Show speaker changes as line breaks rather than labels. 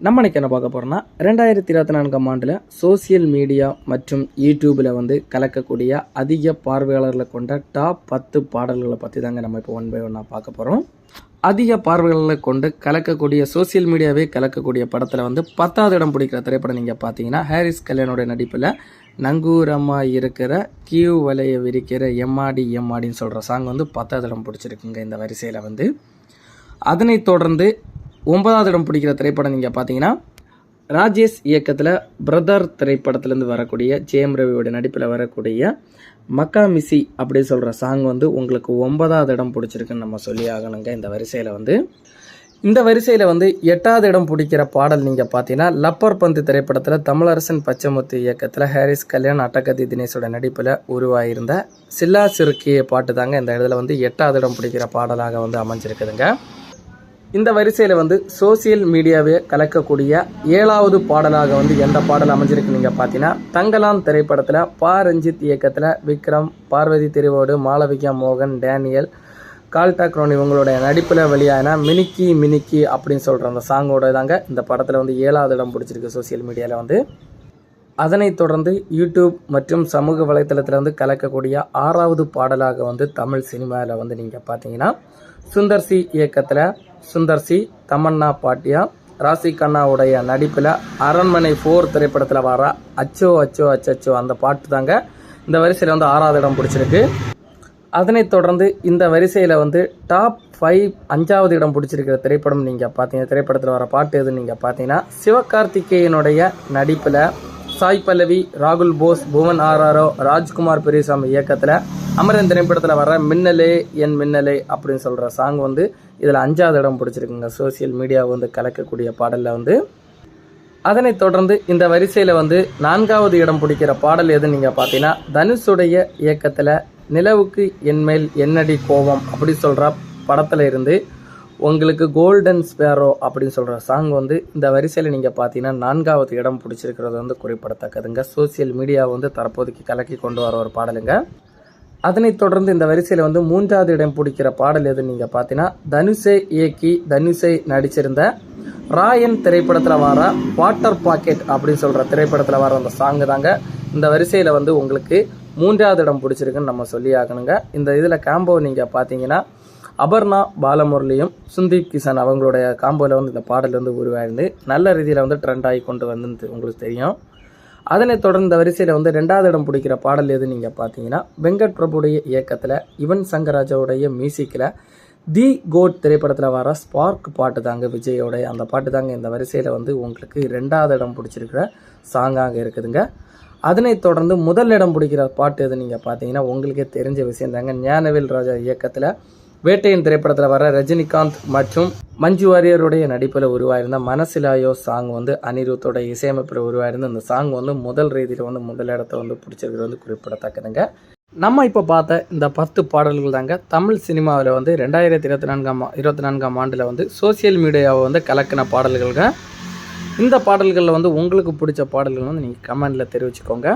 நம்ம அன்றைக்கி என்ன பார்க்க போகிறோம்னா ரெண்டாயிரத்தி இருபத்தி நான்காம் ஆண்டில் சோசியல் மீடியா மற்றும் யூடியூப்பில் வந்து கலக்கக்கூடிய அதிக பார்வையாளர்களை கொண்ட டாப் பத்து பாடல்களை பற்றி தாங்க நம்ம இப்போ ஒன் பை ஒன்னாக பார்க்க போகிறோம் அதிக பார்வையாளர்களை கொண்டு கலக்கக்கூடிய சோசியல் மீடியாவே கலக்கக்கூடிய படத்தில் வந்து பத்தாவது இடம் பிடிக்கிற திரைப்படம் நீங்கள் பார்த்தீங்கன்னா ஹாரிஸ் கல்யாணோட நடிப்பில் நங்கூரமாக இருக்கிற கியூ வலைய விரிக்கிற எம்மாடி எம்மாடின்னு சொல்கிற சாங் வந்து பத்தாவது இடம் பிடிச்சிருக்குங்க இந்த வரிசையில் வந்து. அதனைத் தொடர்ந்து ஒன்பதாவது இடம் பிடிக்கிற திரைப்படம் நீங்கள் பார்த்தீங்கன்னா ராஜேஷ் இயக்கத்தில் பிரதர் திரைப்படத்துலேருந்து வரக்கூடிய ஜெயம் ரவியோட நடிப்பில் வரக்கூடிய மக்கா மிசி அப்படி சொல்கிற சாங் வந்து உங்களுக்கு ஒன்பதாவது இடம் பிடிச்சிருக்குன்னு நம்ம சொல்லி ஆகணுங்க. இந்த வரிசையில் வந்து இந்த வரிசையில் வந்து எட்டாவது இடம் பிடிக்கிற பாடல் நீங்கள் பார்த்தீங்கன்னா லப்பர் பந்து திரைப்படத்தில் தமிழரசன் பச்சைமுத்து இயக்கத்தில் ஹாரிஸ் கல்யாண் அட்டகதி தினேஷோட நடிப்பில் உருவாகியிருந்த சில்லா சிறுக்கிய பாட்டு தாங்க இந்த இடத்துல வந்து எட்டாவது இடம் பிடிக்கிற பாடலாக வந்து அமைஞ்சிருக்குதுங்க. இந்த வரிசையில் வந்து சோசியல் மீடியாவை கலக்கக்கூடிய ஏழாவது பாடலாக வந்து எந்த பாடல் அமைஞ்சிருக்கு நீங்கள் பார்த்தீங்கன்னா தங்கலாம் திரைப்படத்தில் பா ரஞ்சித் இயக்கத்தில் விக்ரம் பார்வதி திருவோடு மாளவிகா மோகன் டேனியல் கால்டா கால்டாக்ரோன் இவங்களுடைய நடிப்பில் வெளியான மினிக்கி மினிக்கி அப்படின்னு சொல்கிற அந்த சாங்கோட தாங்க இந்த படத்தில் வந்து ஏழாவது இடம் பிடிச்சிருக்கு சோசியல் மீடியாவில் வந்து. அதனைத் தொடர்ந்து யூடியூப் மற்றும் சமூக வலைத்தளத்தில் வந்து கலக்கக்கூடிய ஆறாவது பாடலாக வந்து தமிழ் சினிமாவில் வந்து நீங்கள் பார்த்தீங்கன்னா சுந்தர்சி இயக்கத்தில் சுந்தர்சி தமன்னா பாட்டியா ராசி கண்ணாவுடைய நடிப்பில் அரண்மனை ஃபோர் திரைப்படத்தில் வர அச்சோ அச்சோ அச்சச்சோ அந்த பாட்டு தாங்க. இந்த வரிசையில் வந்து ஆறாவது இடம் பிடிச்சிருக்கு. அதனைத் தொடர்ந்து இந்த வரிசையில் வந்து டாப் ஃபைவ் அஞ்சாவது இடம் பிடிச்சிருக்கிற திரைப்படம் நீங்கள் பார்த்தீங்க. திரைப்படத்தில் வர பாட்டு எதுன்னு நீங்கள் பார்த்தீங்கன்னா சிவகார்த்திகேயனுடைய நடிப்பில் சாய் பல்லவி ராகுல் போஸ் புவன் ஆர்ஆரோ ராஜ்குமார் பெரியசாமி இயக்கத்தில் அமரன் திரைப்படத்தில் வர மின்னலே என் மின்னலே அப்படின்னு சொல்கிற சாங் வந்து இதில் அஞ்சாவது இடம் பிடிச்சிருக்குங்க. சோசியல் மீடியா வந்து கலக்கக்கூடிய பாடலில் வந்து. அதனைத் தொடர்ந்து இந்த வரிசையில் வந்து நான்காவது இடம் பிடிக்கிற பாடல் எதுன்னு நீங்கள் பார்த்தீங்கன்னா தனுஷுடைய இயக்கத்தில் நிலவுக்கு என்மேல் என்னடி கோபம் அப்படி சொல்கிற படத்தில் இருந்து உங்களுக்கு கோல்டன் ஸ்பேரோ அப்படின்னு சொல்கிற சாங் வந்து இந்த வரிசையில் நீங்கள் பார்த்தீங்கன்னா நான்காவது இடம் பிடிச்சிருக்கிறது வந்து குறிப்பிடத்தக்கதுங்க. சோசியல் மீடியா வந்து தற்போதைக்கு கலக்கி கொண்டு வர ஒரு பாடலுங்க. அதனைத் தொடர்ந்து இந்த வரிசையில் வந்து மூன்றாவது இடம் பிடிக்கிற பாடல் எதுன்னு நீங்கள் பார்த்தீங்கன்னா தனுஷை இயக்கி தனுஷை நடிச்சிருந்த ராயன் திரைப்படத்தில் வர வாட்டர் பாக்கெட் அப்படின்னு சொல்கிற திரைப்படத்தில் வர அந்த சாங்கு தாங்க. இந்த வரிசையில் வந்து உங்களுக்கு மூன்றாவது இடம் பிடிச்சிருக்குன்னு நம்ம சொல்லி ஆகணுங்க இந்த இதில் காம்போ நீங்கள் பார்த்தீங்கன்னா அபர்ணா பாலமுரளியும் சுந்தீப் கிஷன் அவங்களுடைய காம்போவில் வந்து இந்த பாடல் வந்து உருவாயிருந்து நல்ல ரீதியில் வந்து ட்ரெண்ட் ஆகி கொண்டு வந்து உங்களுக்கு தெரியும். அதனைத் தொடர்ந்து வரிசையில் வந்து ரெண்டாவது இடம் பிடிக்கிற பாடல் எது நீங்கள் பார்த்தீங்கன்னா வெங்கட் பிரபுடைய இயக்கத்தில் யுவன் சங்கராஜாவுடைய மியூசிக்கில் தி கோட் திரைப்படத்தில் வர ஸ்பார்க் பாட்டு தாங்க விஜயோடைய அந்த பாட்டு தாங்க இந்த வரிசையில் வந்து உங்களுக்கு ரெண்டாவது இடம் பிடிச்சிருக்கிற சாங்காக இருக்குதுங்க. அதனைத் தொடர்ந்து முதல் இடம் பிடிக்கிற பாட்டு எது நீங்கள் பார்த்தீங்கன்னா உங்களுக்கே தெரிஞ்ச விஷயம் தாங்க. ஞானவேல் ராஜா இயக்கத்தில் வேட்டையின் திரைப்படத்தில் வர ரஜினிகாந்த் மற்றும் மஞ்சு வாரியருடைய நடிப்பில் உருவாயிருந்த மனசிலாயோ சாங் வந்து அனிருத்தோட இசையமைப்பில் உருவாயிருந்த இந்த சாங் வந்து முதல் ரீதியில் வந்து முதல் இடத்த வந்து பிடிச்சிருக்கிறது வந்து குறிப்பிடத்தக்கதுங்க. நம்ம இப்போ பார்த்த இந்த பத்து பாடல்கள் தாங்க தமிழ் சினிமாவில் வந்து ரெண்டாயிரத்தி இருபத்தி நான்காம் இருபத்தி நான்காம் ஆண்டில் வந்து சோசியல் மீடியாவை வந்து கலக்கின பாடல்கள்ங்க. இந்த பாடல்களில் வந்து உங்களுக்கு பிடிச்ச பாடல்கள் வந்து நீங்கள் கமெண்டில் தெரிவிச்சுக்கோங்க.